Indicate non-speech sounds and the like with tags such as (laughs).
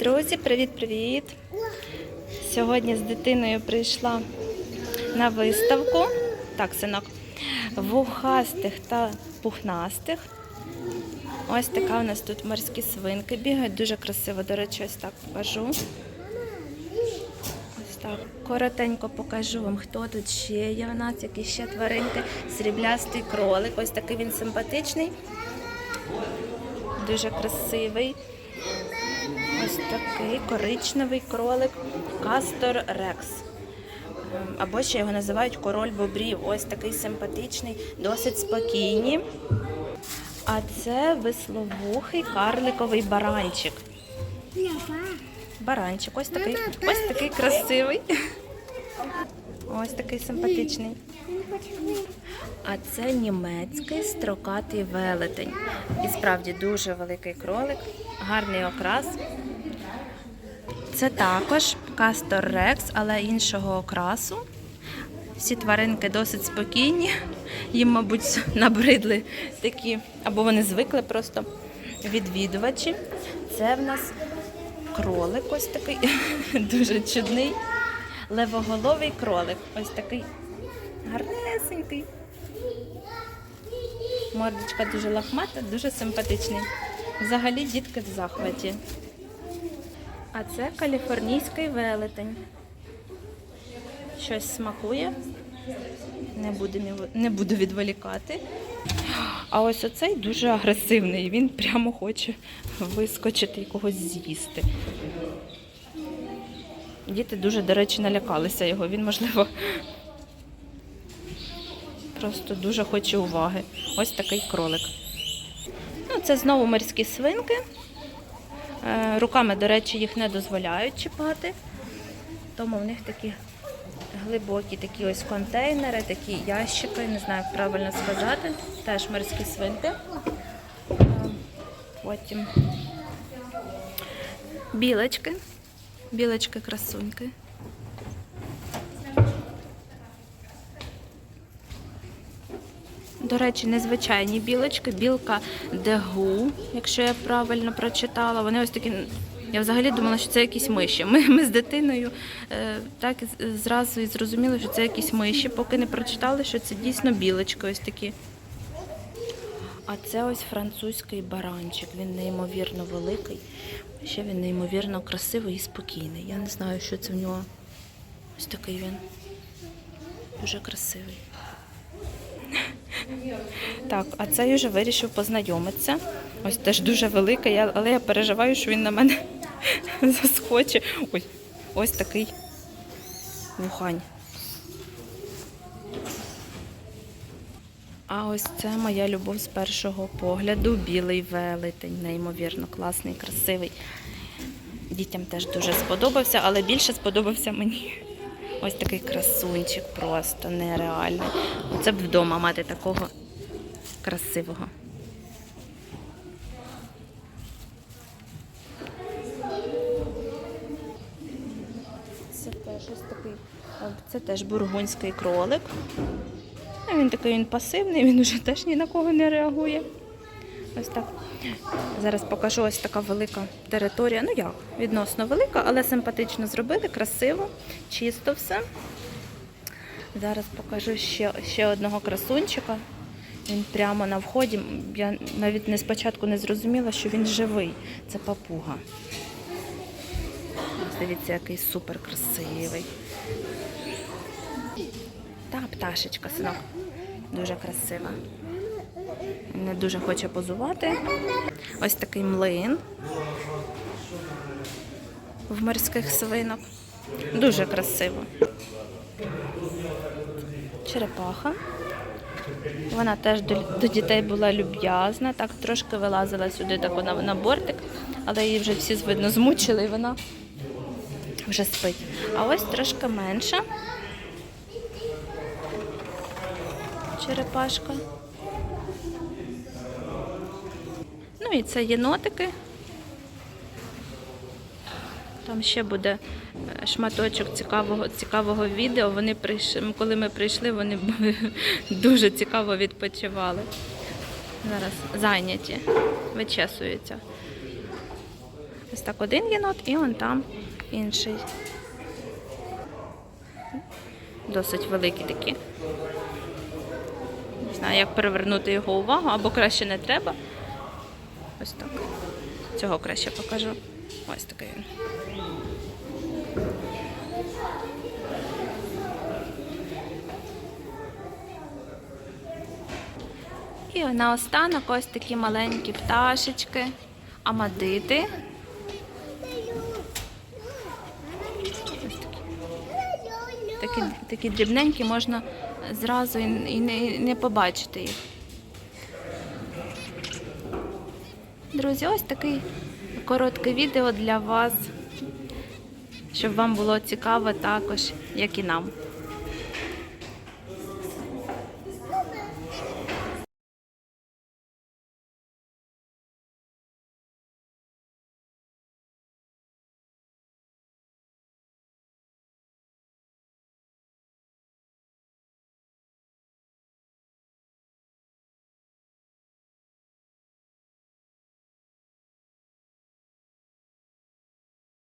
Друзі, привіт-привіт! Сьогодні з дитиною прийшла на виставку. Так, синок, вухастих та пухнастих. Ось така у нас тут морські свинки бігають. Дуже красиво, до речі, ось так покажу. Ось так. Коротенько покажу вам, хто тут ще є у нас, які ще тваринки. Сріблястий кролик. Ось такий він симпатичний. Дуже красивий. Ось такий коричневий кролик Кастор Рекс. Ем, Або ще його називають король бобрів. Ось такий симпатичний, досить спокійний. А це висловухий карликовий баранчик. Баранчик, ось такий, ось такий красивий. Ось такий симпатичний. А це німецький строкатий велетень. І справді дуже великий кролик, гарний окрас. Це також Кастор Рекс, але іншого окрасу. Всі тваринки досить спокійні. Їм, мабуть, набридли такі, або вони звикли просто відвідувачі. Це в нас кролик ось такий, (laughs) дуже чудний. Левоголовий кролик. Ось такий гарнесенький. Мордочка дуже лахмата, дуже симпатичний. Взагалі дітки в захваті. А це каліфорнійський велетень. Щось смакує. Не буду, не буду відволікати. А ось оцей дуже агресивний. Він прямо хоче вискочити і когось з'їсти. Діти дуже, до речі, налякалися його. Він, можливо, просто дуже хоче уваги. Ось такий кролик. Ну, це знову морські свинки. Е, Руками, до речі, їх не дозволяють чіпати. Тому в них такі глибокі такі ось контейнери, такі ящики, не знаю, як правильно сказати. Теж морські свинки. Е, Потім білочки. Білочки-красуньки. До речі, незвичайні білочки, білка дегу, якщо я правильно прочитала. Вони ось такі. Я взагалі думала, що це якісь миші. Ми, ми з дитиною е, так зразу і зрозуміли, що це якісь миші, поки не прочитали, що це дійсно білочки ось такі. А це ось французький баранчик. Він неймовірно великий. Ще він неймовірно красивий і спокійний. Я не знаю, що це в нього. Ось такий він. Дуже красивий. Так, а цей вже вирішив познайомитися. Ось теж дуже великий, але я переживаю, що він на мене (laughs) заскочить. Ой, ось такий вухань. А ось це моя любов з першого погляду. Білий велетень, неймовірно класний, красивий. Дітям теж дуже сподобався, але більше сподобався мені. Ось такий красунчик просто нереальний. Це б вдома мати такого красивого. Це теж ось такий. Це теж бургунський кролик. Він такий він пасивний, він уже теж ні на кого не реагує. Ось так. Зараз покажу ось така велика територія. Ну як, відносно велика, але симпатично зробили, красиво, чисто все. Зараз покажу ще, ще одного красунчика. Він прямо на вході. Я навіть не спочатку не зрозуміла, що він живий. Це папуга. Дивіться, який супер красивий. Та пташечка, синок. Дуже красива. Не дуже хоче позувати. Ось такий млин в морських свинок. Дуже красиво. Черепаха. Вона теж до, дітей була люб'язна, так трошки вилазила сюди так вона на бортик, але її вже всі видно змучили і вона вже спить. А ось трошки менша. Черепашка. Ну і це єнотики. Там ще буде е, шматочок цікавого, цікавого відео. Вони прийшли, коли ми прийшли, вони (laughs) дуже цікаво відпочивали. Зараз зайняті, вичесуються. Ось так один єнот і он там інший. Досить великі такі. Не знаю, як перевернути його увагу, або краще не треба. Ось так. Цього краще покажу. Ось такий він. І наостанок ось такі маленькі пташечки, амадити. Ось такі. Такі, такі дрібненькі можна зразу і, не, і не побачити їх. Друзі, ось такий коротке відео для вас, щоб вам було цікаво також, як і нам.